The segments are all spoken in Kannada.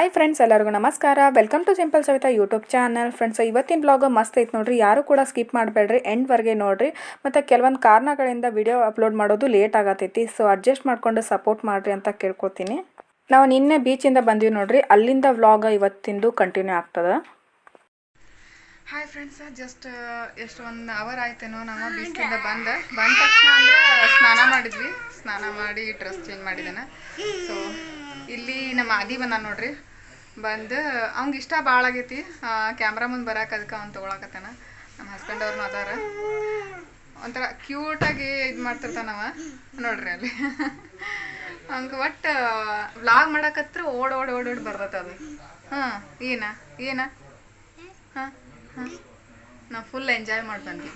ಹಾಯ್ ಫ್ರೆಂಡ್ಸ್ ಎಲ್ಲರಿಗೂ ನಮಸ್ಕಾರ. Welcome to simple Savita YouTube channel friends ಇವತ್ತಿನ ಬ್ಲಾಗ್ ಮಸ್ತ್ ಐತೆ ನೋಡ್ರಿ. ಯಾರು ಕೂಡ ಸ್ಕಿಪ್ ಮಾಡಬೇಡ್ರಿ ಎಂಡ್ವರೆಗೆ ನೋಡ್ರಿ. ಮತ್ತು ಕೆಲವೊಂದು ಕಾರಣಗಳಿಂದ ವಿಡಿಯೋ ಅಪ್ಲೋಡ್ ಮಾಡೋದು ಲೇಟ್ ಆಗತೈತಿ ಸೊ ಅಡ್ಜಸ್ಟ್ ಮಾಡಿಕೊಂಡು ಸಪೋರ್ಟ್ ಮಾಡಿರಿ ಅಂತ ಕೇಳ್ಕೊತೀನಿ. ನಾವು ನಿನ್ನೆ ಬೀಚಿಂದ ಬಂದೀವಿ ನೋಡ್ರಿ. ಅಲ್ಲಿಂದ ವ್ಲಾಗ್ ಇವತ್ತಿಂದು ಕಂಟಿನ್ಯೂ ಆಗ್ತದೆ. ಹಾಯ್ ಫ್ರೆಂಡ್ಸ್ ಜಸ್ಟ್ ಎಷ್ಟು ಒಂದು ಅವರ್ ಆಯ್ತೇನೋ ನಾವು ಬೀಚಿಂದ ಬಂದ. ಬಂದ ತಕ್ಷಣ ಅಂದ್ರೆ ಸ್ನಾನ ಮಾಡಿದ್ವಿ. ಸ್ನಾನ ಮಾಡಿ ಡ್ರೆಸ್ ಚೇಂಜ್ ಮಾಡಿದ್ದೇನೆ ಸೊ ಇಲ್ಲಿ ನಮ್ಮ ಆದಿ ಬಂದ ನೋಡ್ರಿ. ಬಂದು, ಅವ್ನಿಗೆ ಇಷ್ಟ ಭಾಳ ಆಗೈತಿ. ಕ್ಯಾಮ್ರಾ ಮುಂದೆ ಬರಕ್ಕೆ ಅದಕ್ಕೆ ಅವ್ನು ತೊಗೊಳಕತ್ತಾನ. ನಮ್ಮ ಹಸ್ಬೆಂಡ್ ಅವ್ರನ್ನ ಅದಾರ. ಒಂಥರ ಕ್ಯೂಟಾಗಿ ಇದು ಮಾಡ್ತಿರ್ತಾನವ. ನೋಡ್ರಿ ಅಲ್ಲಿ. ಹಂಗೆ ಒಟ್ಟು ವ್ಲಾಗ್ ಮಾಡಕತ್ರ ಓಡ್ ಓಡ್ ಓಡ್ ಓಡ್ ಬರ್ತೈತೆ ಅದು. ಹಾಂ, ಏನ ಏನ? ಹಾಂ ಹಾಂ. ನಾವು ಫುಲ್ ಎಂಜಾಯ್ ಮಾಡಿ ಬಂದ್ವಿ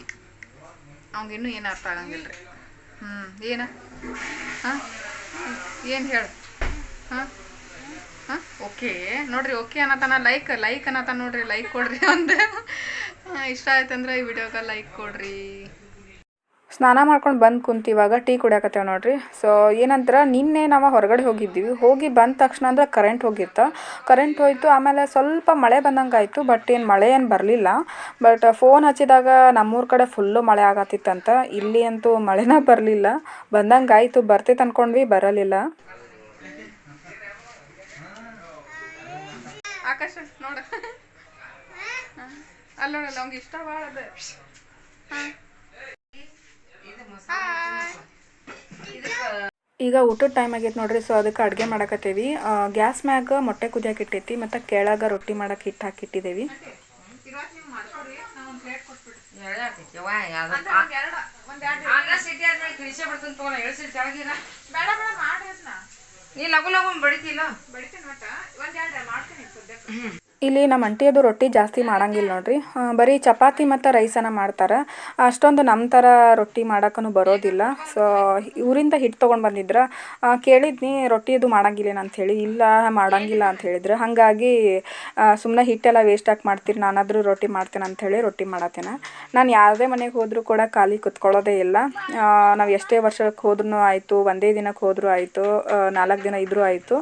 ಅವ್ನಿಗಿನ್ನೂ ಏನು ಅರ್ಥ ಆಗಂಗಿಲ್ಲ ರೀ ಹ್ಞೂ ಏನ? ಹಾಂ? ಏನು ಹೇಳು? ಹಾಂ? ಹಾಂ? ಓಕೆ. ನೋಡ್ರಿ, ಓಕೆ ಅನ್ನತನ ಲೈಕ್ ಲೈಕ್ ಅನ್ನತನ ನೋಡ್ರಿ ಲೈಕ್ ಕೊಡ್ರಿ ಒಂದು. ಇಷ್ಟ ಆಯ್ತಂದ್ರೆ ಈ ವಿಡಿಯೋಗೆ ಲೈಕ್ ಕೊಡ್ರಿ. ಸ್ನಾನ ಮಾಡ್ಕೊಂಡು ಬಂದು ಕುಂತಿವಾಗ ಟೀ ಕುಡಿಯಾಕತ್ತೇವೆ ನೋಡ್ರಿ. ಸೊ ಏನಂದ್ರೆ ನಿನ್ನೆ ನಾವು ಹೊರಗಡೆ ಹೋಗಿದ್ದೀವಿ. ಹೋಗಿ ಬಂದ ತಕ್ಷಣ ಅಂದ್ರೆ ಕರೆಂಟ್ ಹೋಗಿತ್ತು. ಕರೆಂಟ್ ಹೋಯ್ತು, ಆಮೇಲೆ ಸ್ವಲ್ಪ ಮಳೆ ಬಂದಂಗೆ ಆಯಿತು ಬಟ್ ಏನು ಮಳೆ ಏನು ಬರಲಿಲ್ಲ. ಬಟ್ ಫೋನ್ ಹಚ್ಚಿದಾಗ ನಮ್ಮೂರ ಕಡೆ ಫುಲ್ಲು ಮಳೆ ಆಗತ್ತಿತ್ತಂತ. ಇಲ್ಲಿ ಅಂತೂ ಮಳೆನೇ ಬರಲಿಲ್ಲ. ಬಂದಂಗೆ ಆಯಿತು ಬರ್ತೈತೆ ಅಂದ್ಕೊಂಡ್ವಿ ಬರಲಿಲ್ಲ. ಆಕಾಶ ನೋಡ. ಅಲ್ಲಿ ನೋಡಲ್ಲ ಇಷ್ಟ ಭಾಳ ಅದ. ಈಗ ಊಟದ ಟೈಮ್ ಆಗೈತೆ ನೋಡ್ರಿ ಸೊ ಅದಕ್ಕೆ ಅಡುಗೆ ಮಾಡಕತ್ತೇವಿ. ಗ್ಯಾಸ್ ಮ್ಯಾಗ ಮೊಟ್ಟೆ ಕುದಿಯಕ್ಕೆ ಇಟ್ಟೈತಿ ಮತ್ತು ಕೆಳಗೆ ರೊಟ್ಟಿ ಮಾಡಕ್ಕೆ ಹಿಟ್ಟು ಹಾಕಿಟ್ಟಿದ್ದೇವಿ. ಸಿಟಿ ಆದ್ಮೇಲೆ ತಿಳಿಸೇ ಬಿಡ್ತೀನಿ ತಗೋಣ ಇಳಿಸಿ ಕೆಳಗಿನ. ಬೇಡ ಬೇಡ ಮಾಡ್ರಿ ಅದನ್ನ ನೀ ಲಗು ಲಗು ಬಡಿತಿಲ್ಲ ಬಡಿತೀನಿ ಒಟ್ಟ ಒಂದು ಮಾಡ್ತೀನಿ ಸದ್ಯಕ್ಕೆ ಇಲ್ಲಿ ನಮ್ಮ ಅಂಟಿಯದು ರೊಟ್ಟಿ ಜಾಸ್ತಿ ಮಾಡಂಗಿಲ್ಲ ನೋಡ್ರಿ. ಬರೀ ಚಪಾತಿ ಮತ್ತು ರೈಸನ್ನ ಮಾಡ್ತಾರೆ. ಅಷ್ಟೊಂದು ನಮ್ಮ ಥರ ರೊಟ್ಟಿ ಮಾಡೋಕ್ಕೂ ಬರೋದಿಲ್ಲ. ಸೊ ಇವರಿಂದ ಹಿಟ್ಟು ತೊಗೊಂಡು ಬಂದಿದ್ರ ಕೇಳಿದ್ನಿ ರೊಟ್ಟಿ ಅದು ಮಾಡಂಗಿಲ್ಲ ಅಂತ ಹೇಳಿ. ಇಲ್ಲ ಮಾಡಂಗಿಲ್ಲ ಅಂತ ಹೇಳಿದ್ರು. ಹಾಗಾಗಿ ಸುಮ್ಮನೆ ಹಿಟ್ಟೆಲ್ಲ ವೇಸ್ಟ್ ಹಾಕಿ ಮಾಡ್ತೀರಿ, ನಾನಾದರೂ ರೊಟ್ಟಿ ಮಾಡ್ತೇನೆ ಅಂಥೇಳಿ ರೊಟ್ಟಿ ಮಾಡತ್ತೇನೆ. ನಾನು ಯಾವುದೇ ಮನೆಗೆ ಹೋದರೂ ಕೂಡ ಖಾಲಿ ಕುತ್ಕೊಳ್ಳೋದೇ ಇಲ್ಲ. ನಾವು ಎಷ್ಟೇ ವರ್ಷಕ್ಕೆ ಹೋದ್ರೂ ಆಯಿತು, ಒಂದೇ ದಿನಕ್ಕೆ ಹೋದರೂ ಆಯಿತು ನಾಲ್ಕು ದಿನ ಇದ್ದರೂ ಆಯಿತು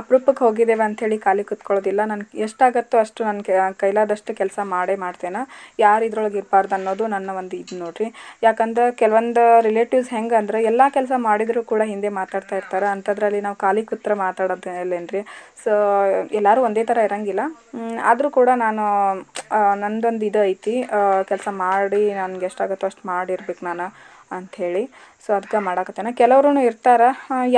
ಅಪರೂಪಕ್ಕೆ ಹೋಗಿದ್ದೇವೆ ಅಂಥೇಳಿ ಖಾಲಿ ಕುತ್ಕೊಳ್ಳೋದಿಲ್ಲ. ನನಗೆ ಎಷ್ಟಾಗತ್ತೋ ಅಷ್ಟು ನನ್ನ ಕೈಲಾದಷ್ಟು ಕೆಲಸ ಮಾಡೇ ಮಾಡ್ತೇನೆ. ಯಾರು ಇದ್ರೊಳಗೆ ಇರಬಾರ್ದು ಅನ್ನೋದು ನನ್ನ ಒಂದು ಇದು ನೋಡ್ರಿ. ಯಾಕಂದ್ರೆ ಕೆಲವೊಂದು ರಿಲೇಟಿವ್ಸ್ ಹೆಂಗೆ ಅಂದ್ರೆ ಎಲ್ಲ ಕೆಲಸ ಮಾಡಿದರೂ ಕೂಡ ಹಿಂದೆ ಮಾತಾಡ್ತಾ ಇರ್ತಾರೆ. ಅಂಥದ್ರಲ್ಲಿ ನಾವು ಖಾಲಿ ಕುತ್ರ ಮಾತಾಡೋದು ಇಲ್ಲೇನ್ರಿ ಸೊ ಎಲ್ಲರೂ ಒಂದೇ ಥರ ಇರಂಗಿಲ್ಲ. ಆದರೂ ಕೂಡ ನಾನು ನಂದೊಂದು ಇದು ಐತಿ ಕೆಲಸ ಮಾಡಿ ನನಗೆ ಎಷ್ಟಾಗುತ್ತೋ ಅಷ್ಟು ಮಾಡಿರ್ಬೇಕು ನಾನು ಅಂಥೇಳಿ ಸೊ ಅದಕ್ಕೆ ಮಾಡಾಕತ್ತೇನೆ. ಕೆಲವ್ರು ಇರ್ತಾರೆ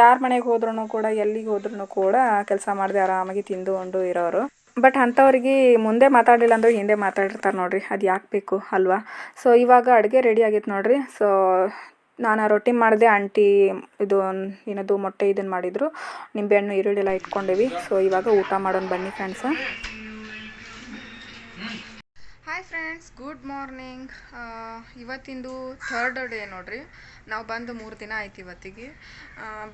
ಯಾರ ಮನೆಗೆ ಹೋದ್ರೂ ಕೂಡ, ಎಲ್ಲಿಗೆ ಹೋದ್ರೂ ಕೂಡ ಕೆಲಸ ಮಾಡದೆ ಆರಾಮಾಗಿ ತಿಂದುಕೊಂಡು ಇರೋರು. ಬಟ್ ಅಂಥವ್ರಿಗೆ ಮುಂದೆ ಮಾತಾಡಲಿಲ್ಲ ಅಂದ್ರೆ ಹಿಂದೆ ಮಾತಾಡಿರ್ತಾರೆ ನೋಡ್ರಿ, ಅದು ಯಾಕೆ ಬೇಕು ಅಲ್ವಾ? ಸೊ ಇವಾಗ ಅಡುಗೆ ರೆಡಿ ಆಗೈತೆ ನೋಡ್ರಿ. ಸೊ ನಾನು ರೊಟ್ಟಿ ಮಾಡಿದೆ, ಆಂಟಿ ಇದು ಏನದು ಮೊಟ್ಟೆ ಇದನ್ನು ಮಾಡಿದರು. ನಿಂಬೆಹಣ್ಣು, ಈರುಳ್ಳಿ ಎಲ್ಲ ಇಟ್ಕೊಂಡೇವಿ. ಸೊ ಇವಾಗ ಊಟ ಮಾಡೋಣ ಬನ್ನಿ friends hi friends good morning ಇವತ್ತಿಂದು third day ನೋಡ್ರಿ. ನಾವು ಬಂದು ಮೂರು ದಿನ ಆಯ್ತು ಇವತ್ತಿಗೆ.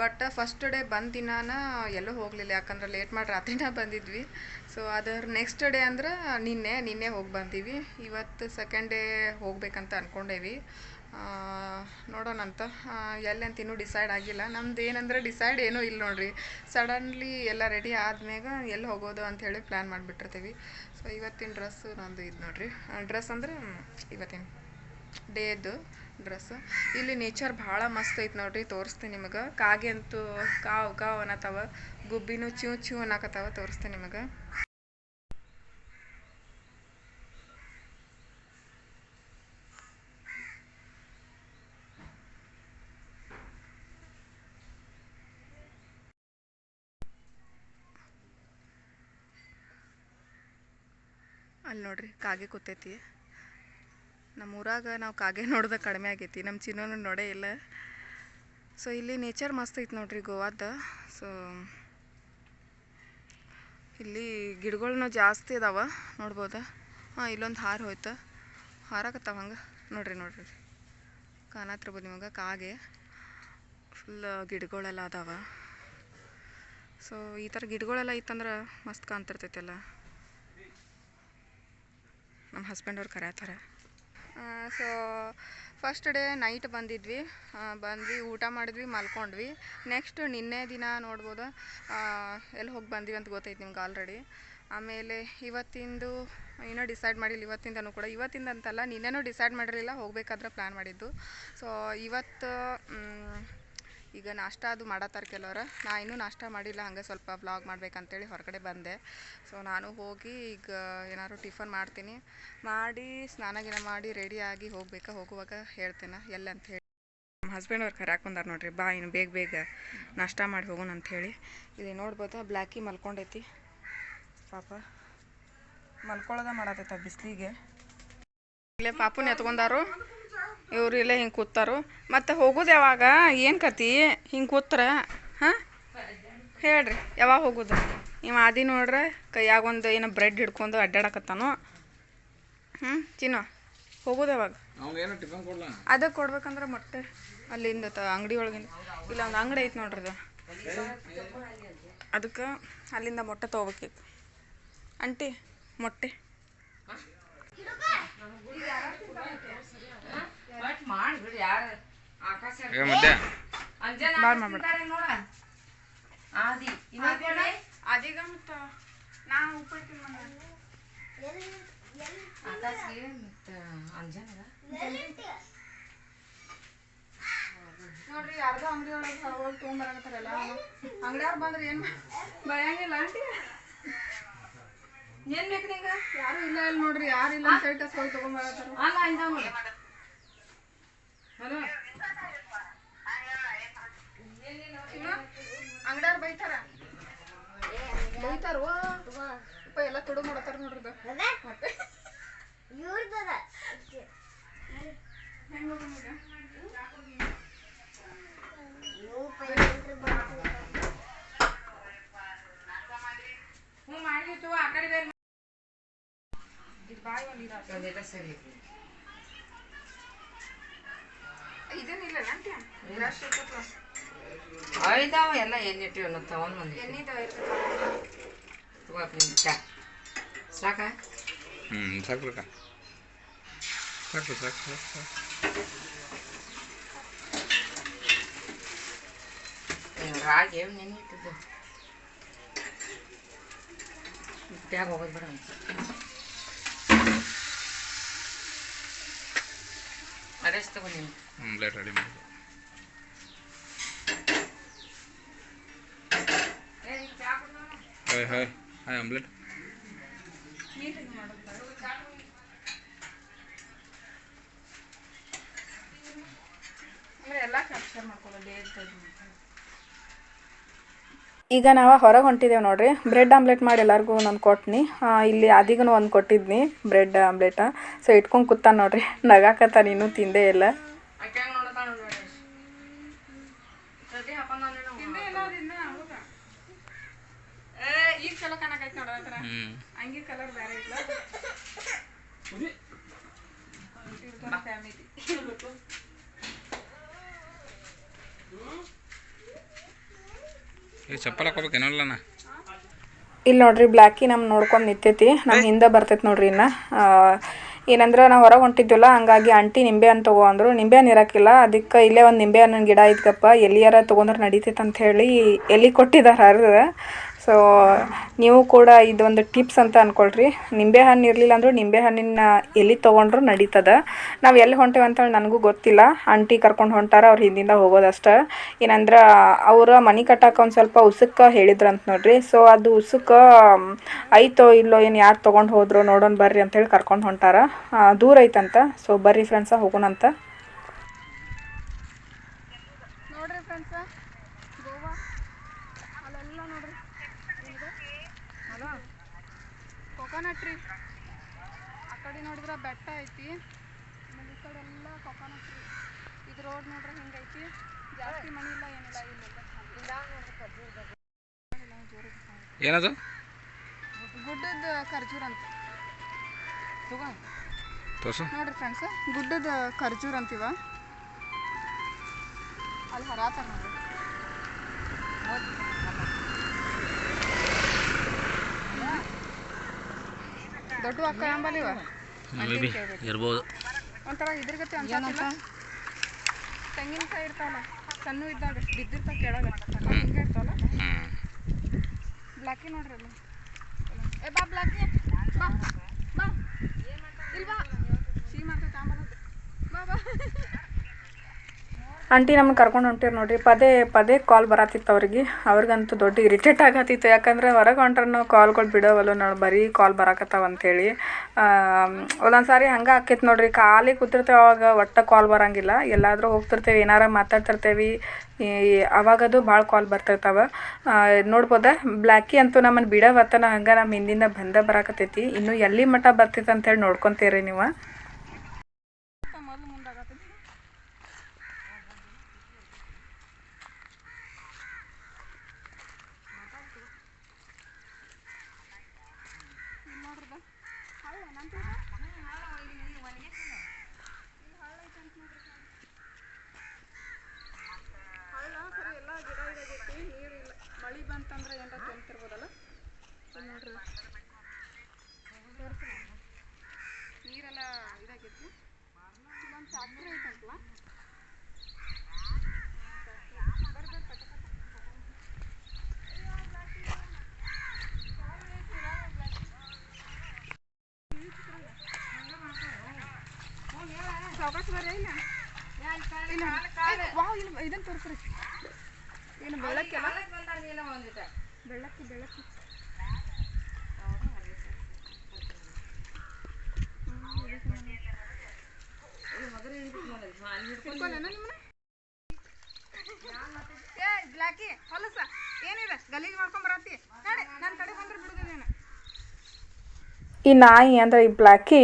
ಬಟ್ ಫಸ್ಟ್ ಡೇ ಬಂದ ದಿನಾನ ಎಲ್ಲೂ ಹೋಗಲಿಲ್ಲ. ಯಾಕಂದ್ರೆ ಲೇಟ್ ಮಾಡಿ ರಾತ್ರಿನ ಬಂದಿದ್ವಿ. ಸೊ ಅದರ ನೆಕ್ಸ್ಟ್ ಡೇ ಅಂದ್ರೆ ನಿನ್ನೆ ನಿನ್ನೆ ಹೋಗಿ ಬಂದೀವಿ. ಇವತ್ತು ಸೆಕೆಂಡ್ ಡೇ ಹೋಗ್ಬೇಕಂತ ಅಂದ್ಕೊಂಡೇವಿ ನೋಡೋಣಂತ. ಎಲ್ಲಿ ಅಂತ ಇನ್ನೂ ಡಿಸೈಡ್ ಆಗಿಲ್ಲ. ನಮ್ದು ಏನಂದರೆ ಡಿಸೈಡ್ ಏನೂ ಇಲ್ಲ ನೋಡಿರಿ. ಸಡನ್ಲಿ ಎಲ್ಲ ರೆಡಿ ಆದ್ಮ್ಯಾಗ ಎಲ್ಲಿ ಹೋಗೋದು ಅಂತ ಹೇಳಿ ಪ್ಲ್ಯಾನ್ ಮಾಡಿಬಿಟ್ಟಿರ್ತೀವಿ. ಸೊ ಇವತ್ತಿನ ಡ್ರೆಸ್ಸು ನಂದು ಇದು ನೋಡಿರಿ. ಡ್ರೆಸ್ ಅಂದ್ರೆ ಇವತ್ತಿನ ಡೇದು ಡ್ರೆಸ್ ಇಲ್ಲಿ ನೇಚರ್ ಭಾಳ ಮಸ್ತ್ ಐತೆ ನೋಡ್ರಿ ತೋರಿಸ್ತೀನಿ ನಿಮಗೆ. ಕಾಗೆ ಅಂತೂ ಕಾವು ಕಾವು ಅನ್ನತ್ತವ ಗುಬ್ಬಿನೂ ಚೂ ಚೂ ಅನ್ನಕತ್ತಾವ ತೋರಿಸ್ತೀನಿ ನಿಮಗೆ. ಅಲ್ಲಿ ನೋಡ್ರಿ, ಕಾಗೆ ಕೂತೈತಿ. ನಮ್ಮ ಊರಾಗ ನಾವು ಕಾಗೆ ನೋಡ್ದೆ ಕಡಿಮೆ ಆಗೈತಿ ನಮ್ಮ ಚಿನ್ನೋನು ನೋಡೇ ಇಲ್ಲ. ಸೊ ಇಲ್ಲಿ ನೇಚರ್ ಮಸ್ತ್ ಐತಿ ನೋಡ್ರಿ ಗೋವಾದ. ಸೊ ಇಲ್ಲಿ ಗಿಡಗಳ್ನೂ ಜಾಸ್ತಿ ಅದಾವ, ನೋಡ್ಬೋದ? ಹಾಂ, ಇಲ್ಲೊಂದು ಹಾರ ಹೋಯ್ತು. ಹಾರಾಕತ್ತಾವ ಹಂಗೆ. ನೋಡ್ರಿ ನೋಡ್ರಿ. ಕಾಣತ್ತಿರ್ಬೋದು ನಿಮಗೆ ಕಾಗೆ. ಫುಲ್ ಗಿಡಗಳೆಲ್ಲ ಅದಾವ. ಸೊ ಈ ಥರ ಗಿಡಗಳೆಲ್ಲ ಇತ್ತಂದ್ರೆ ಮಸ್ತ್ ಕಾಣ್ತಿರ್ತೈತೆಲ್ಲ ನಮ್ಮ ಹಸ್ಬೆಂಡ್ ಅವ್ರು ಕರೆಯತ್ತಾರೆ ಸೊ ಫಸ್ಟ್ ಡೇ ನೈಟ್ ಬಂದಿದ್ವಿ. ಬಂದ್ವಿ, ಊಟ ಮಾಡಿದ್ವಿ, ಮಲ್ಕೊಂಡ್ವಿ. ನೆಕ್ಸ್ಟ್ ನಿನ್ನೆ ದಿನ ನೋಡ್ಬೋದು? ಎಲ್ಲಿ ಹೋಗಿ ಬಂದ್ವಿ ಅಂತ ಗೊತ್ತೈತೆ ನಿಮ್ಗೆ ಆಲ್ರೆಡಿ ಆಮೇಲೆ ಇವತ್ತಿಂದು ಇನ್ನೂ ಡಿಸೈಡ್ ಮಾಡಿಲ್ಲ, ಇವತ್ತಿಂದನೂ ಕೂಡ. ಇವತ್ತಿಂದ ಅಂತಲ್ಲ ನಿನ್ನೆನೂ ಡಿಸೈಡ್ ಮಾಡಿರಲಿಲ್ಲ, ಹೋಗಬೇಕಾದ್ರೆ ಪ್ಲ್ಯಾನ್ ಮಾಡಿದ್ದು. ಸೊ ಇವತ್ತು ಈಗ ನಾಷ್ಟ ಅದು ಮಾಡತ್ತಾರ ಕೆಲವರು. ನಾ ಇನ್ನೂ ನಾಷ್ಟ ಮಾಡಿಲ್ಲ, ಹಾಗೆ ಸ್ವಲ್ಪ ವ್ಲಾಗ್ ಮಾಡ್ಬೇಕಂತೇಳಿ ಹೊರಗಡೆ ಬಂದೆ. ಸೊ ನಾನು ಹೋಗಿ ಈಗ ಏನಾದ್ರು ಟಿಫನ್ ಮಾಡ್ತೀನಿ. ಮಾಡಿ, ಸ್ನಾನ ಗೀನ ಮಾಡಿ ರೆಡಿಯಾಗಿ ಹೋಗ್ಬೇಕಾ? ಹೋಗುವಾಗ ಹೇಳ್ತೇನೆ. ಎಲ್ಲ ಅಂತ ಹೇಳಿ. ನಮ್ಮ ಹಸ್ಬೆಂಡ್ ಅವ್ರು ಕರೆ ಬಂದಾರ ನೋಡ್ರಿ. ಬಾ, ಇನ್ನು ಬೇಗ ಬೇಗ ನಾಷ್ಟ ಮಾಡಿ ಹೋಗೋಣ ಹೇಳಿ. ಇಲ್ಲಿ ನೋಡ್ಬೋದು ಬ್ಲ್ಯಾಕಿ ಮಲ್ಕೊಂಡೈತಿ. ಪಾಪ ಮಲ್ಕೊಳ್ಳೋದ ಮಾಡತೈತ ಬಿಸಿಲಿಗೆ. ಇಲ್ಲೇ ಪಾಪುನ ಎತ್ಕೊಂಡಾರು. ಇವ್ರು ಇಲ್ಲೇ ಹಿಂಗೆ ಕೂತಾರು. ಮತ್ತೆ ಹೋಗೋದು ಯಾವಾಗ? ಏನು ಕತಿ? ಹಿಂಗೆ ಕೂತ್ರ? ಹಾಂ? ಹೇಳ್ರಿ ಯಾವಾಗ ಹೋಗೋದು? ಇವ ಆದಿ ನೋಡ್ರೆ ಕೈಯಾಗ ಒಂದು ಏನೋ ಬ್ರೆಡ್ ಹಿಡ್ಕೊಂಡು ಅಡ್ಡಾಡಕತ್ತಾನು. ಹ್ಞೂ ಚಿನ್ನ ಹೋಗೋದು ಯಾವಾಗ? ಅದೇ ಅದಕ್ಕೆ ಕೊಡ್ಬೇಕಂದ್ರೆ ಮೊಟ್ಟೆ ಅಲ್ಲಿಂದ ಅಂಗಡಿ ಒಳಗಿಂದ. ಇಲ್ಲ ಒಂದು ಅಂಗಡಿ ಐತೆ ನೋಡ್ರಿ ಅದು. ಅದಕ್ಕೆ ಅಲ್ಲಿಂದ ಮೊಟ್ಟೆ ತೊಗೋಬೇಕಿತ್ತು. ಆಂಟಿ ಮೊಟ್ಟೆ. ಮಾಡ್ಬಿಡಿ ಯಾರು ಆಕಾಶ ಅಂಜನ ಬಾಳ್ ಮಾಡ್ಬೇಡ. ತಿಂತಾರೆ ನೋಡ. ಆದಿ ಇನ್ನೊಂದ್ ಕೊಡಿ. ಅದೀಗ ಮತ್ತು ನಾ ಉಪ್ಪಿಟ್ಟು ಆಕಾಶ್ಗೆ ಮತ್ತ ಅಂಜನಗ? ನೋಡ್ರಿ ಅರ್ಧ ಅಂಗಡಿ ಒಳಗೆ ಹೋಗಿ ತೊಗೊಂಬರಕತ್ತಾರಲ್ಲ ಅಂಗಡಿಯವ್ರು ಬಂದ್ರೆ ಏನು ಬರೆಯಂಗಿಲ್ಲ ಆಂಟಿ. ಏನ್ ಬೇಕು ನಿಂಗ? ಯಾರು ಇಲ್ಲ ಇಲ್ಲ ನೋಡ್ರಿ ಯಾರು ಇಲ್ಲ ಅಂತ ಹೇಳಿ ಹೋಗಿ ತೊಗೊಂಬರತ್ತಾರ ಅಲ್ಲ ಇಂದ ನೋಡು. ಹಲೋ. ಅಂಗಡಿಯವ್ರು ಬೈತಾರ? ಬೈತಾರ? ಅಪ್ಪ ಎಲ್ಲ ತುಡು ಮಾಡತ್ತಾರ ನೋಡ್ರಿ ಈಗ? ಹ್ಞೂ ಮಾಡಿ ಆ ಕಡೆ ಬೇರೆ ಒಂದೇಟ ಸರಿ ಐದಾವ ಎಲ್ಲ ಎಣ್ಣಿಟ್ಟಿವ್ ಅನ್ನೋ ತಗೊಂಡ್ ಬಂದಿ. ತಗೋಕ್ ನಿಂತ ಸಾಕ? ಹ್ಞೂ ಸಾಕು ಸಾಕು ಸಾಕು ಸಾಕು ಸಾಕು. ರಾಗಿ ನೆನ್ನಿಟ್ಟಿದ್ದು ಟ್ಯಾಗ್ ಹೋಗೋದು ಬೇಡ ಅರೆಸ್ಟ್ ತಗೊಂಡಿನಿ ಆಮ್ಲೆಟ್ ರೆಡಿ ಮಾಡಿ ಹಾಯ್ ಹಾಯ್ ಹಾಯ್ ಆಮ್ಲೆಟ್ ಈಗ ನಾವು ಹೊರಗೆ ಹೊಂಟಿದ್ದೇವೆ ನೋಡ್ರಿ. ಬ್ರೆಡ್ ಆಮ್ಲೆಟ್ ಮಾಡಿ ಎಲ್ಲರಿಗೂ ನಾನು ಕೊಟ್ನಿ. ಇಲ್ಲಿ ಅದಿಗೂ ಒಂದು ಕೊಟ್ಟಿದ್ನಿ. ಬ್ರೆಡ್ ಆಮ್ಲೆಟ ಸೊ ಇಟ್ಕೊಂಡು ಕೂತಾನೆ ನೋಡ್ರಿ. ನಗಾಕತ್ತಾನ ಇನ್ನೂ ತಿಂದೇ ಇಲ್ಲ ಅಕ್ಕ ನೋಡ್ತಾಳ ನೋಡಿ ಸದ್ಯ ಹಾಕೊಂಡ್ ಏ ಈಗ ಚಲೋ ಕಾಣಕೈತಿ ನೋಡ ಹತ್ರ ಅಂಗಿ ಕಲರ್ ಬೇರೆ ಇಲ್ಲ ಫ್ಯಾಮಿಲಿ ಈಗ ಚಪ್ಪಲ್ ಹಾಕೋಬೇಕು ಏನಲ್ಲಣ್ಣ ಇಲ್ಲಿ ನೋಡ್ರಿ ಬ್ಲ್ಯಾಕಿ ನಮ್ಮ ನೋಡ್ಕೊಂಡು ನಿಂತೈತಿ. ನಮ್ಮ ಹಿಂದೆ ಬರ್ತೈತಿ ನೋಡ್ರಿ ಇನ್ನ. ಏನಂದ್ರೆ ನಾವು ಹೊರಗೆ ಹೊಂಟಿದ್ವಲ್ಲ ಹಂಗಾಗಿ ಆಂಟಿ ನಿಂಬೆ ಹಣ್ಣು ತಗೋ ಅಂದರು. ನಿಂಬೆ ಹಣ್ಣು ಇರೋಕ್ಕಿಲ್ಲ ಅದಕ್ಕೆ ಇಲ್ಲೇ ಒಂದು ನಿಂಬೆ ಹಣ್ಣಿನ ಗಿಡ ಇದ್ಕಪ್ಪ ಎಲ್ಲಿಯಾರ ತೊಗೊಂಡ್ರೆ ನಡೀತೈತೆ ಅಂತ ಹೇಳಿ ಎಲ್ಲಿ ಕೊಟ್ಟಿದ್ದಾರೆ ಹರಿದ ಸೊ ನೀವು ಕೂಡ ಇದೊಂದು ಟಿಪ್ಸ್ ಅಂತ ಅಂದ್ಕೊಳ್ರಿ ನಿಂಬೆ ಹಣ್ಣು ಇರಲಿಲ್ಲ ಅಂದರೂ ನಿಂಬೆ ಹಣ್ಣಿನ ಎಲ್ಲಿ ತೊಗೊಂಡ್ರು ನಡೀತದ. ನಾವು ಎಲ್ಲಿ ಹೊಂಟೇವೆ ಅಂತೇಳಿ ನನಗೂ ಗೊತ್ತಿಲ್ಲ. ಆಂಟಿ ಕರ್ಕೊಂಡು ಹೊಂಟಾರ, ಅವ್ರು ಹಿಂದಿಂದ ಹೋಗೋದಷ್ಟ. ಏನಂದ್ರೆ, ಅವರ ಮನೆ ಕಟ್ಟಾಕ ಒಂದು ಸ್ವಲ್ಪ ಉಸುಕ ಹೇಳಿದ್ರಂತ ನೋಡ್ರಿ. ಸೊ ಅದು ಉಸುಕ ಐತೋ ಇಲ್ಲೋ ಏನು ಯಾರು ತೊಗೊಂಡು ಹೋದ್ರು ನೋಡೋಣ ಬರ್ರಿ ಅಂತೇಳಿ ಕರ್ಕೊಂಡು ಹೊಂಟಾರ. ದೂರ ಐತಂತ. ಸೊ ಬರ್ರಿ ಫ್ರೆಂಡ್ಸ ಹೋಗೋಣಂತ ನೋಡ್ರಿ ಫ್ರೆಂಡ್ಸ ಗೋವಾ ಅಲ್ಲೆಲ್ಲ ನೋಡ್ರಿ ಏನಿದೆ ಅಲೋ ಕೊಕೊನಟ್ ಟ್ರೀ ಆ ಕಡೆ ನೋಡಿದ್ರೆ ಬೆಟ್ಟ ಐತಿ ಆಮೇಲೆ ಈ ಕಡೆ ಎಲ್ಲ ಕೊಕೊನಟ್ ಟ್ರೀ ಇದು ರೋಡ್ ನೋಡ್ರಿ ಹಿಂಗೈತಿ ಜಾಸ್ತಿ ಮನಿ ಇಲ್ಲ ಏನಿಲ್ಲ ಇಲ್ಲ ಏನದು? ಗುಡ್ಡದ ಖರ್ಜೂರ್ ಅಂತ. ತೋರ್ಸು. ನೋಡ್ರಿ ಫ್ರೆಂಡ್ಸ್ ಗುಡ್ಡದ ಖರ್ಜೂರ್ ಅಂತೀವ. ಅಲ್ಲಿ ಹರಾತಾರ ನೋಡ್ರಿ. ದೊಡ್ಡ ಅಕ್ಕ ಎಂಬಲಿವ ಇರ್ಬೋದು. ಒಂಥರ ಇದ್ರಗತ್ತೆ ಅಂತ ತೆಂಗಿನಕಾಯಿ ಇರ್ತಾವಲ್ಲ ಸಣ್ಣ ಇದ್ದಾಗ ಬಿದ್ದಿರ್ತಾವ ಕೆಳಗೆ. ಹಿಂಗೆ ಇರ್ತಾವಲ್ಲ? ಹ್ಞೂ ಬ್ಲಾಕಿ ನೋಡ್ರಿ ಅಲ್ಲಿ ಏ ಬಾ ಬ್ಲಾಕಿ ಬಾ ಬಾ ಇಲ್ಲಿ ಬಾ ಸಿಹಿ ಮಾಡ್ತೈತೆ ಆಂಬಲ ಬಾ ಬಾ ಆಂಟಿ ನಮ್ಮ ಕರ್ಕೊಂಡು ಹೊಂಟಿರ್ ನೋಡಿರಿ, ಪದೇ ಪದೇ ಕಾಲ್ ಬರತ್ತಿತ್ತು ಅವ್ರಿಗೆ. ಅವ್ರಿಗಂತೂ ದೊಡ್ಡ ಇರಿಟೇಟ್ ಆಗತ್ತಿತ್ತು. ಯಾಕಂದ್ರೆ ಹೊರಗೆ ಹೊಂಟ್ರೂ ಕಾಲ್ಗಳು ಬಿಡೋವಲ್ಲ ನಾವು ಬರೀ ಕಾಲ್ ಬರಾಕತ್ತಾವ ಅಂತೇಳಿ. ಒಂದೊಂದು ಸಾರಿ ಹಂಗೆ ಆಕೈತೆ ನೋಡ್ರಿ, ಖಾಲಿ ಕೂತಿರ್ತೇವೆ ಅವಾಗ ಒಟ್ಟು ಕಾಲ್ ಬರೋಂಗಿಲ್ಲ. ಎಲ್ಲಾದರೂ ಹೋಗ್ತಿರ್ತೇವೆ, ಏನಾರ ಮಾತಾಡ್ತಿರ್ತೇವೆ. ಅವಾಗದು ಭಾಳ ಕಾಲ್ ಬರ್ತಿರ್ತಾವೆ. ನೋಡ್ಬೋದ? ಬ್ಲ್ಯಾಕಿ ಅಂತೂ ನಮ್ಮನ್ನು ಬಿಡವತ್ತನ ಹಂಗೆ ನಮ್ಮ ಹಿಂದಿಂದ ಬಂದ ಬರಾಕತ್ತೈತಿ. ಇನ್ನು ಎಲ್ಲಿ ಮಟ್ಟ ಬರ್ತೈತೆ ಅಂತೇಳಿ ನೋಡ್ಕೊತೀರಿ ನೀವು ಮೊದಲು ಮುಂದಾಗತ್ತೈತಿ ಹಳ್ಳ ಖರೆ ಎಲ್ಲ ಗಿಡ ಇದಾಗೈತಿ ನೀರು ಇಲ್ಲ ಮಳೆ ಬಂತಂದ್ರೆ ಏನಾರ ತುಂಬ್ತಿರ್ಬೋದಲ್ಲ ಇಲ್ಲಿ ನೋಡ್ರಿ ತೋರ್ಸು. ನೀರೆಲ್ಲ ಇದಾಗೈತಿ ಇಲ್ಲೊಂದು ಫ್ಯಾಕ್ಟ್ರಿ ಐತಂತಲ್ಲ ಸಾವಕಾಶ ಬರ್ರಿ ಇಲ್ಲ ಇಲ್ಲ ವಾವ್ ಇಲ್ಲಿ ಇದನ್ನ ತೋರಿಸ್ರಿ. ಏನು ಬೆಳಕ್ಕೆ ಬೆಳಕ್ಕೆ ಬೆಳಕ್ಕೆ ಏನಿದೆ? ಗಲೀಜ್ ಮಾಡ್ಕೊಂಡ್ ಬರತ್ತಿ ನೋಡಿ ನನ್ನ ಕಡೆ ಬಂದ್ರೆ ಬಿಡುದಿಲ್ಲ ಈ ನಾಯಿ ಅಂದ್ರೆ ಈ ಬ್ಲ್ಯಾಕಿ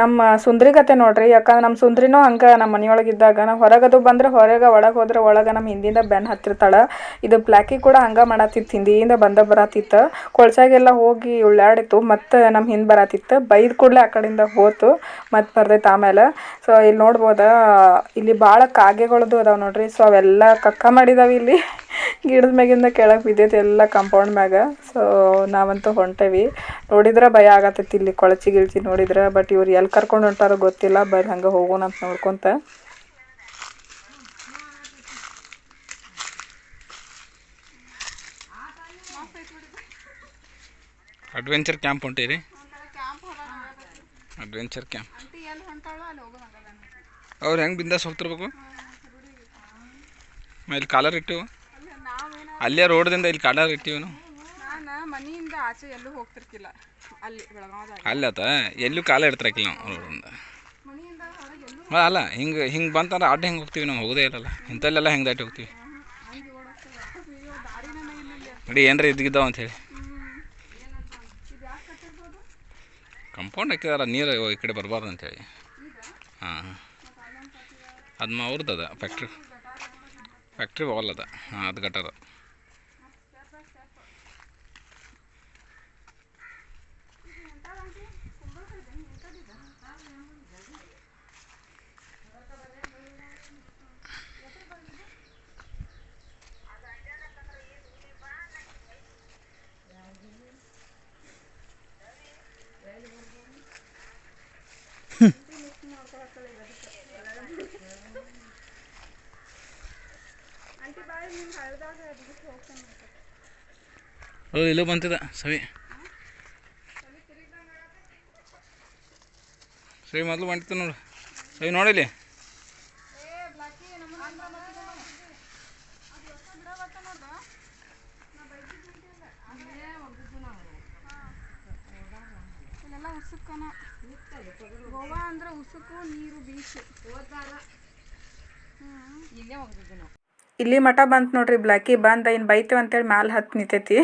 ನಮ್ಮ ಸುಂದ್ರಿ ಕತೆ ನೋಡ್ರಿ, ಯಾಕಂದ್ರೆ ನಮ್ಮ ಸುಂದ್ರಿನೂ ಹಂಗೆ ನಮ್ಮ ಮನೆಯೊಳಗೆ ಇದ್ದಾಗ, ನಾವು ಹೊರಗದು ಬಂದ್ರೆ ಹೊರಗೆ, ಒಳಗೆ ಹೋದ್ರೆ ಒಳಗೆ ನಮ್ಮ ಹಿಂದಿಂದ ಬೆನ್ ಹತ್ತಿರ್ತಾಳೆ. ಇದು ಬ್ಲ್ಯಾಕಿ ಕೂಡ ಹಂಗೆ ಮಾಡತ್ತಿತ್ತು ಹಿಂದಿಯಿಂದ ಬಂದ ಬರತ್ತಿತ್ತು ಕೊಳ್ಸಾಗೆಲ್ಲ ಹೋಗಿ ಉಳ್ಳಾಡಿತ್ತು, ಮತ್ತು ನಮ್ಮ ಹಿಂದೆ ಬರತ್ತಿತ್ತು ಬೈದ ಕೂಡಲೇ ಆ ಕಡೆಯಿಂದ ಹೋತು, ಮತ್ತು ಬರ್ತೈತೆ ಆಮೇಲೆ. ಸೊ ಇಲ್ಲಿ ನೋಡ್ಬೋದಾ, ಇಲ್ಲಿ ಭಾಳ ಕಾಗೆಗಳದ್ದು ಅದಾವೆ ನೋಡ್ರಿ. ಸೊ ಅವೆಲ್ಲ ಕಕ್ಕ ಮಾಡಿದಾವೆ ಇಲ್ಲಿ. ಗಿಡದ ಮ್ಯಾಗಿಂದ ಕೆಳಗೆ ಬಿದ್ದೈತಿ ಎಲ್ಲ ಕಾಂಪೌಂಡ್ ಮ್ಯಾಗ. ಸೊ ನಾವಂತೂ ಹೊಂಟೇವಿ. ನೋಡಿದ್ರೆ ಭಯ ಆಗತ್ತೈತಿ. ಇಲ್ಲಿ ಕೊಳಚಿ ಗಿಳಚಿ ನೋಡಿದ್ರೆ ಬಟ್ ಇವ್ರು ಎಲ್ಲಿ ಕರ್ಕೊಂಡು ಹೊಂಟಾರೋ ಗೊತ್ತಿಲ್ಲ ಬರ್ ಹಂಗೆ ಹೋಗೋಣ ಅಂತ ನೋಡ್ಕೊಂತ. ಅಡ್ವೆಂಚರ್ ಕ್ಯಾಂಪ್ ಹೊಂಟೀರಿ? ಅಡ್ವೆಂಚರ್ ಕ್ಯಾಂಪ್ ಅವ್ರು ಹೆಂಗೆ ಬಿಂದಾಸ್ ಹೋಗ್ತಿರ್ಬೇಕು ಇಲ್ಲಿ ಕಾಲರ್ ಇಟ್ಟಿವು? ಅಲ್ಲಿ ರೋಡ್ದಿಂದ ಇಲ್ಲಿ ಕಾಲರ್ ಇಟ್ಟಿವಿ ನಾವು ನಾನು ಮನೆಯಿಂದ ಆಚೆ ಎಲ್ಲೂ ಹೋಗ್ತಿರ್ಕಿಲ್ಲ. ಅಲ್ಲಿ ಬೆಳಗಾವದಾಗ ಅಲ್ಲತ್ತ ಎಲ್ಲೂ ಕಾಲ ಇಡ್ತಾರಕ್ಕಿಲ್ಲ ನಾವು ಅಲ್ಲ ಹಿಂಗೆ ಹಿಂಗೆ ಬಂತಂದ್ರೆ ಅಡ್ಡ ಹೆಂಗೆ ಹೋಗ್ತೀವಿ ನಾವು ಹೋಗೋದೇ ಇರಲ್ಲ ಇಂಥಲ್ಲೆಲ್ಲ ಹೆಂಗೆ ದಾಟಿ ಹೋಗ್ತೀವಿ? ನೋಡಿ ಏನ್ರ ಯಾಕೆ ಕಟ್ಟಿರ್ಬೋದು ಕಂಪೌಂಡ್ ಹಾಕಿದಾರ ನೀರು ಈ ಕಡೆ ಬರಬಾರ್ದು ಅಂತೇಳಿ ಹಾಂ ಅದು ಅವ್ರದ್ದು ಅದ ಫ್ಯಾಕ್ಟ್ರಿ ಫ್ಯಾಕ್ಟ್ರಿ ವಾಲ್ ಅದ. ಹಾಂ ಅದು ಗಟರ ಓ ಇಲ್ಲೂ ಬಂತಿದ ಸವಿ. ಸವಿ ಮೊದಲು ಬಂಟಿತ್ತು ನೋಡು. ಸವಿ ನೋಡಿಲಿ ಏ ಬ್ಲಾಕಿ ನಮ್ಮ ಅದು ಎಷ್ಟು ಗಿಡ ಬರ್ತಾ ನೋಡ್ದ ನಾ ಬೈದಿದ್ದೆ ಇಲ್ಲೆಲ್ಲ ಉಸುಕನ ಗೋವಾ ಅಂದ್ರೆ ಉಸುಕು ನೀರು ಬೀಚ್ ಇಲ್ಲೇ ಹೋಗ್ತಿದ್ವಿ ನಾವು ಇಲ್ಲಿ ಮಠ ಬಂತು ನೋಡ್ರಿ ಬ್ಲ್ಯಾಕಿ ಬಂದ ಇನ್ನು ಬೈತೇವೆ ಅಂತೇಳಿ ಮ್ಯಾಲೆ ಹತ್ತು ನಿಂತೈತಿ.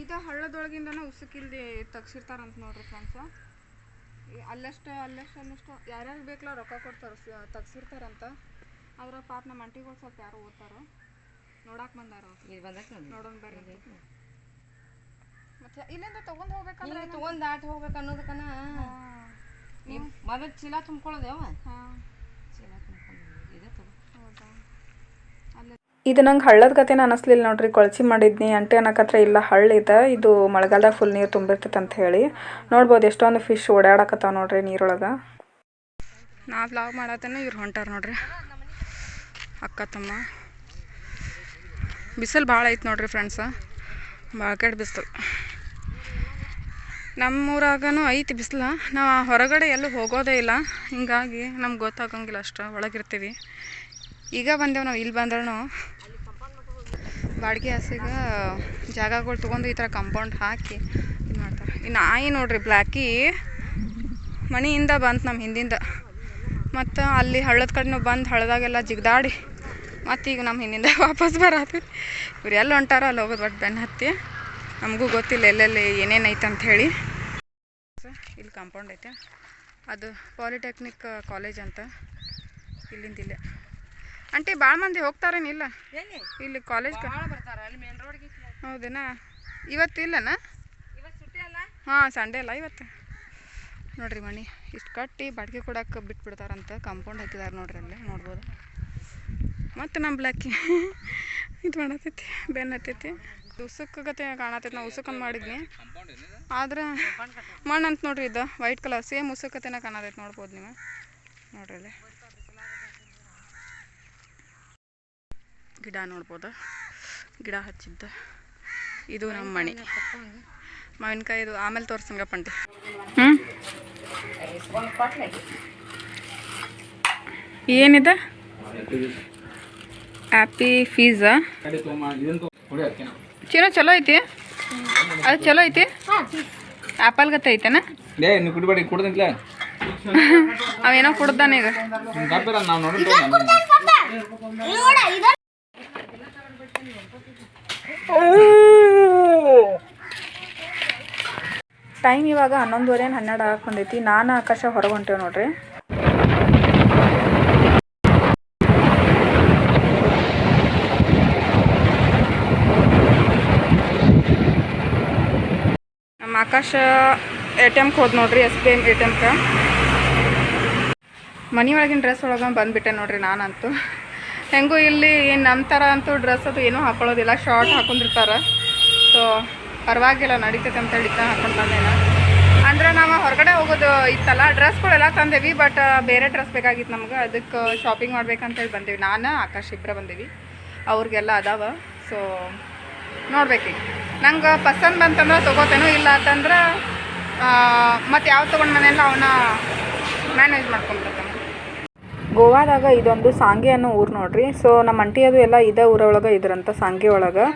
ಈಗ ಹಳ್ಳದೊಳಗಿಂದನ ಉಸುಕಿಲ್ದಿ ತೆಗ್ಸಿರ್ತಾರಂತ ನೋಡ್ರಿ ಫ್ರೆಂಡ್ಸ್ ಅಲ್ಲಷ್ಟು ಅಲ್ಲಷ್ಟು ಅಲ್ಲಷ್ಟು ಯಾರ್ಯಾರು ಬೇಕಲ್ಲ ರೊಕ್ಕ ಕೊಡ್ತಾರೆ ತೆಗ್ಸಿರ್ತಾರಂತ. ಆದ್ರೆ ಪಾಪ ನಮ್ಮ ಅಂಟಿಗಳು ಸ್ವಲ್ಪ ಯಾರು ಓದ್ತಾರೋ. ನೋಡಾಕ್ ಬಂದಾರ? ಇಲ್ಲಿ ನೋಡಿ ನೋಡೋಣ ಬರ್ರಿ ಮತ್ತೆ ಇಲ್ಲಿಂದ ತಗೊಂಡ್ ಹೋಗ್ಬೇಕಂದ್ರೆ ಹಿಂಗೆ ತಗೊಂಡ್ ದಾಟಿ ಹೋಗ್ಬೇಕು ಅನ್ನೋದಕ್ಕನ ಮೊದಲು ಚೀಲ ತುಂಬ್ಕೊಳ್ಳೋದೇವ ಹಾ. ಚೀಲ ತುಂಬ್ಕೊಂಡು ಇದೇ ತಗೋ. ಇದು ನಂಗೆ ಹಳ್ಳದ ಕತೆನ ಅನಿಸ್ಲಿಲ್ಲ ನೋಡ್ರಿ. ಕೊಳಚಿ ಮಾಡಿದ್ನಿ. ಅಂಟೆ ಅನ್ನಕತ್ರ ಇಲ್ಲ ಹಳ್ಳಿದೆ ಇದು. ಮಳೆಗಾಲದಾಗ ಫುಲ್ ನೀರು ತುಂಬಿರ್ತೈತೆ ಅಂತ ಹೇಳಿ. ನೋಡ್ಬೋದು ಎಷ್ಟೊಂದು ಫಿಶ್ ಓಡಾಡಕತ್ತಾವ ನೋಡ್ರಿ ನೀರೊಳಗೆ. ನಾ ಬ್ಲಾಗ್ ಮಾಡತ್ತೇನೆ ಇವ್ರು ಹೊಂಟಾರ ನೋಡ್ರಿ. ಅಕ್ಕ ತಮ್ಮ. ಬಿಸಿಲು ಭಾಳ ಐತೆ ನೋಡಿರಿ ಫ್ರೆಂಡ್ಸ ಕೆಟ್ಟ ಬಿಸಿಲು. ನಮ್ಮೂರಾಗೂ ಐತಿ ಬಿಸಿಲು. ನಾವು ಹೊರಗಡೆ ಎಲ್ಲೂ ಹೋಗೋದೇ ಇಲ್ಲ. ಹಿಂಗಾಗಿ ನಮ್ಗೆ ಗೊತ್ತಾಗಂಗಿಲ್ಲ ಅಷ್ಟು. ಒಳಗಿರ್ತೀವಿ. ಈಗ ಬಂದೇವು ನಾವು ಇಲ್ಲಿ ಬಂದ್ರೂ ಬಾಡಿಗೆ ಹಸಿಗೆ ಜಾಗಗಳು ತೊಗೊಂಡು ಈ ಥರ ಕಂಪೌಂಡ್ ಹಾಕಿ ಇದು ಮಾಡ್ತಾರೆ. ಈ ನಾಯಿ ನೋಡ್ರಿ ಬ್ಲ್ಯಾಕಿ ಮನೆಯಿಂದ ಬಂತು ನಮ್ಮ ಹಿಂದಿಂದ. ಮತ್ತು ಅಲ್ಲಿ ಹಳ್ಳದ ಕಡೆನೂ ಬಂದು ಹಳ್ಳದಾಗೆಲ್ಲ ಜಿಗ್ದಾಡಿ ಮತ್ತು ಈಗ ನಮ್ಮ ಹಿಂದಿಂದ ವಾಪಸ್ ಬರೋದು. ಇವ್ರು ಎಲ್ಲಿ ಹೊಂಟಾರೋ ಅಲ್ಲಿ ಹೋಗೋದು ಬಟ್ ಬೆನ್ನು ಹತ್ತಿ. ನಮಗೂ ಗೊತ್ತಿಲ್ಲ ಎಲ್ಲೆಲ್ಲಿ ಏನೇನು ಐತೆ ಅಂತ ಹೇಳಿ. ಇಲ್ಲಿ ಕಾಂಪೌಂಡ್ ಐತೆ. ಅದು ಪಾಲಿಟೆಕ್ನಿಕ್ ಕಾಲೇಜ್ ಅಂತ ಇಲ್ಲಿಂದ ಇಲ್ಲೇ. ಆಂಟಿ ಭಾಳ ಮಂದಿ ಹೋಗ್ತಾರೇನಿಲ್ಲ ಇಲ್ಲಿ? ಕಾಲೇಜ್ ಹೌದೇನಾ? ಇವತ್ತು ಇಲ್ಲನಾ? ಹಾಂ ಸಂಡೇ ಅಲ್ಲ ಇವತ್ತು. ನೋಡ್ರಿ ಮಣಿ ಇಷ್ಟು ಕಟ್ಟಿ ಬಾಡಿಗೆ ಕೊಡಕ್ಕೆ ಬಿಟ್ಬಿಡ್ತಾರಂತ ಕಾಂಪೌಂಡ್ ಹಾಕಿದಾರೆ ನೋಡ್ರಿ ಅಲ್ಲೇ ನೋಡ್ಬೋದು. ಮತ್ತು ನಮ್ಮ ಬ್ಲ್ಯಾಕಿ ಇದು ಮಾಡತೈತಿ ಬೆನ್ನತೈತಿ ಉಸುಕತೆ ಕಾಣತೈತಿ ನಾವು ಉಸುಕ್ ಅಂತ ಮಾಡಿದ್ನಿ. ಆದ್ರೆ ಮಣ್ಣು ಅಂತ ನೋಡ್ರಿ ಇದು ವೈಟ್ ಕಲರ್ ಸೇಮ್ ಉಸುಕತೆನ ಕಾಣತೈತಿ ನೋಡ್ಬೋದು ನೀವು. ನೋಡ್ರಿ ಅಲ್ಲಿ ಗಿಡ ನೋಡ್ಬೋದು. ಗಿಡ ಹಚ್ಚಿದ್ದ. ಇದು ನಮ್ಮ ಮಣಿ. ಮಾವಿನಕಾಯಿ ಇದು ಆಮೇಲೆ ತೋರ್ಸಂಗಪ್ಪಂಟಿ ಹ್ಞೂ ಏನಿದೆ? ಆ್ಯಪಿ ಫೀಸಾ ಚಲೋ ಚಲೋ ಐತಿ? ಅದು ಚಲೋ ಐತಿ? ಆ್ಯಪಲ್ ಗತ್ತ ಐತೆನ? ಲೇ ನೀವು ಕುಡಿಬೇಡಿ ಕುಡ್ದಂಕ್ಲೆ ಅವೇನೋ ಕುಡ್ದಾನ ಈಗ. ಟೈಮ್ ಇವಾಗ ಹನ್ನೊಂದುವರೆ ಹನ್ನೆರಡು ಹಾಕೊಂಡೈತಿ ಬಂದೈತಿ. ನಾನು ಆಕಾಶ ಹೊರಗೆ ಹೊಂಟೇವ್ ನೋಡ್ರಿ. ಆಕಾಶ ಎ ಟಿ ಎಮ್ಗೆ ಹೋದ್ ನೋಡ್ರಿ, S B M A T ಎಮ್ಗೆ ಮನೆ ಒಳಗಿನ ಡ್ರೆಸ್ ಒಳಗೆ ಬಂದುಬಿಟ್ಟೆ ನೋಡ್ರಿ ನಾನಂತೂ. ಹೆಂಗೂ ಇಲ್ಲಿ ನಮ್ಮ ಥರ ಅಂತೂ ಡ್ರೆಸ್ ಅದು ಏನೂ ಹಾಕೊಳ್ಳೋದಿಲ್ಲ ಶಾರ್ಟ್ ಹಾಕೊಂಡಿರ್ತಾರೆ. ಸೊ ಪರವಾಗಿಲ್ಲ, ನಡೀತೈತೆ ಅಂತ ಹೇಳಿ ಹಾಕೊಂಡು ಬಂದೇನ. ಅಂದ್ರೆ ನಾವು ಹೊರಗಡೆ ಹೋಗೋದು ಇತ್ತಲ್ಲ ಡ್ರೆಸ್ಗಳೆಲ್ಲ ತಂದೇವಿ ಬಟ್ ಬೇರೆ ಡ್ರೆಸ್ ಬೇಕಾಗಿತ್ತು ನಮ್ಗೆ. ಅದಕ್ಕೆ ಶಾಪಿಂಗ್ ಮಾಡ್ಬೇಕಂತೇಳಿ ಬಂದೇವಿ. ನಾನು, ಆಕಾಶ್ ಇಬ್ಬರ ಬಂದೇವಿ. ಅವ್ರಿಗೆಲ್ಲ ಅದಾವ. ಸೊ ನೋಡ್ಬೇಕೀಗ ನಂಗೆ ಪಸಂದ್ ಬಂತಂದ್ರೆ ತೊಗೋತೇನೋ ಇಲ್ಲ ಅಂತಂದ್ರೆ ಮತ್ತು ಯಾವ ತೊಗೊಂಡು ಮನೆಯಲ್ಲ ಅವನ್ನ ಮ್ಯಾನೇಜ್ ಮಾಡ್ಕೊಂಡ್ಬಿಡ್ತಾನೆ. ಗೋವಾದಾಗ ಇದೊಂದು ಸಾಂಗೆ ಅನ್ನೋ ಊರು ನೋಡ್ರಿ. ಸೊ ನಮ್ಮ ಅಂಟಿ ಅದು ಎಲ್ಲ ಇದೇ ಊರೊಳಗೆ ಇದ್ರಂತ ಸಾಂಗೆ ಒಳಗೆ.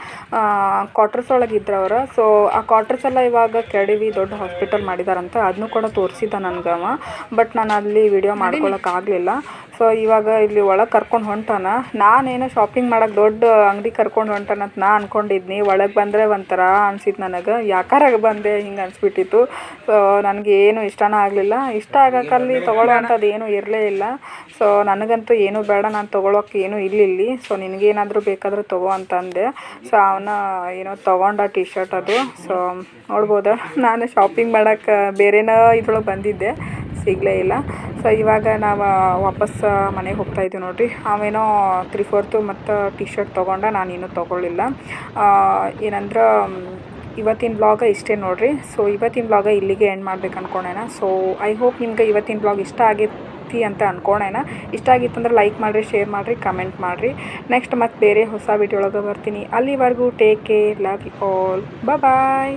ಕ್ವಾರ್ಟರ್ಸ್ ಒಳಗೆ ಇದ್ರವ್ರು. ಸೊ ಆ ಕ್ವಾರ್ಟರ್ಸ್ ಎಲ್ಲ ಇವಾಗ ಕೆಡವಿ ದೊಡ್ಡ ಹಾಸ್ಪಿಟಲ್ ಮಾಡಿದಾರಂತ. ಅದನ್ನು ಕೂಡ ತೋರಿಸಿದ್ದ ನನಗೆ ಅವ. ಬಟ್ ನಾನು ಅಲ್ಲಿ ವಿಡಿಯೋ ಮಾಡ್ಕೊಳಕ್ಕೆ ಆಗಲಿಲ್ಲ. ಸೊ ಇವಾಗ ಇಲ್ಲಿ ಒಳಗೆ ಕರ್ಕೊಂಡು ಹೊಂಟಾನ. ನಾನೇನೋ ಶಾಪಿಂಗ್ ಮಾಡೋಕೆ ದೊಡ್ಡ ಅಂಗಡಿ ಕರ್ಕೊಂಡು ಹೊಂಟಾನ ಅಂತ ನಾ ಅಂದ್ಕೊಂಡಿದ್ನಿ ಒಳಗೆ ಬಂದರೆ ಒಂಥರ ಅನ್ಸಿತ್ತು ನನಗೆ. ಯಾಕಾರ ಬಂದೆ ಹಿಂಗೆ ಅನಿಸ್ಬಿಟ್ಟಿತ್ತು. ಸೊ ನನಗೆ ಏನು ಇಷ್ಟನ ಆಗಲಿಲ್ಲ. ಇಷ್ಟ ಆಗಕ್ಕಲ್ಲಿ ತೊಗೊಳ್ಳೋ ಅಂಥದ್ದು ಏನೂ ಇರಲೇ ಇಲ್ಲ. ಸೊ ನನಗಂತೂ ಏನೂ ಬೇಡ, ನಾನು ತೊಗೊಳೋಕೆ ಏನೂ ಇಲ್ಲ ಇಲ್ಲಿ ಸೊ ನಿನಗೇನಾದರೂ ಬೇಕಾದರೂ ತೊಗೋ ಅಂತ ಅಂದೆ ಸೊ ಅವನ ಏನೋ ತೊಗೊಂಡ ಟಿ ಶರ್ಟ್ ಅದು. ಸೊ ನೋಡ್ಬೋದು. ನಾನು ಶಾಪಿಂಗ್ ಮಾಡೋಕ್ಕೆ ಬೇರೆನ ಇದ್ರೊಳಗೆ ಬಂದಿದ್ದೆ. ಸಿಗಲೇ ಇಲ್ಲ. ಸೊ ಇವಾಗ ನಾವು ವಾಪಸ್ ಮನೆಗೆ ಹೋಗ್ತಾ ಇದ್ದೀವಿ ನೋಡಿರಿ. ಅವೇನೋ ತ್ರೀ ಫೋರ್ತು ಮತ್ತು ಟಿ ಶರ್ಟ್ ತೊಗೊಂಡ ನಾನೇನು ತೊಗೊಳ್ಳಿಲ್ಲ ಏನಂದ್ರೆ, ಇವತ್ತಿನ ಬ್ಲಾಗ ಇಷ್ಟೇ ನೋಡಿರಿ. ಸೊ ಇವತ್ತಿನ ಬ್ಲಾಗ ಇಲ್ಲಿಗೆ ಎಂಡ್ ಮಾಡ್ಬೇಕು ಅಂದ್ಕೊಂಡೇನ ಸೊ ಐ ಹೋಪ್ ನಿಮ್ಗೆ ಇವತ್ತಿನ ಬ್ಲಾಗ್ ಇಷ್ಟ ಆಗೈತಿ ಅಂತ ಅನ್ಕೊಂಡೇನ ಇಷ್ಟ ಆಗಿತ್ತಂದ್ರೆ ಲೈಕ್ ಮಾಡಿರಿ ಶೇರ್ ಮಾಡಿರಿ ಕಮೆಂಟ್ ಮಾಡಿರಿ. ನೆಕ್ಸ್ಟ್ ಮತ್ತೆ ಬೇರೆ ಹೊಸ ವಿಡಿಯೋ ಒಳಗೆ ಬರ್ತೀನಿ. ಅಲ್ಲಿವರೆಗೂ take care love you all bye